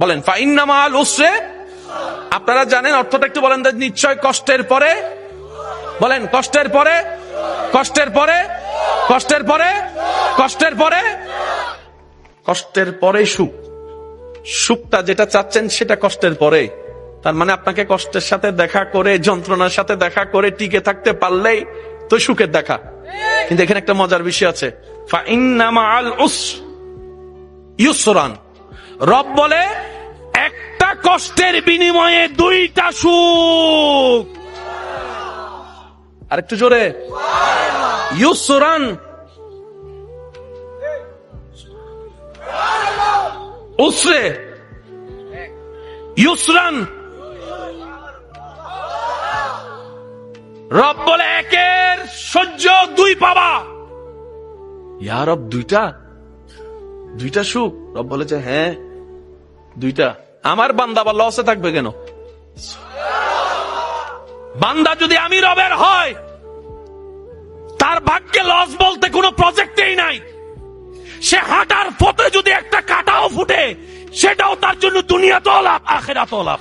বলেন আপনারা জানেন অর্থটা একটু বলেন নিশ্চয় কষ্টের পরে? বলেন, কষ্টের পরে? কষ্টের পরে? কষ্টের পরে? কষ্টের পরে? কষ্টের পরে সুখ। সুখটা যেটা চাচ্ছেন সেটা কষ্টের পরে। তার মানে আপনাকে কষ্টের সাথে দেখা করে, যন্ত্রণার সাথে দেখা করে, টিকে থাকতে পারলেই তো সুখের দেখা। কিন্তু এখানে একটা মজার বিষয় আছে। ফাইন্নামা আল উস ইউসরান। রব বলে, একটা কষ্টের বিনিময়ে দুইটা সুখ। আরেকটু জোরে। ইউসরান উসরে। ইউসরান। রব বলে, একের সহ্য দুই পাবা। ইয়া রব, দুইটা? দুইটা সুখ? রব বলে যে হ্যাঁ দুইটা। আমার বান্দা বা লসে থাকবে কেন? বান্দা যদি আমি রবের হয়, তার ভাগ্যে লস বলতে কোনো প্রজেক্টেই নাই। সে হাঁটার পথে যদি একটা কাটাও ফুটে, সেটাও তার জন্য দুনিয়া তো লাভ তো লাভ।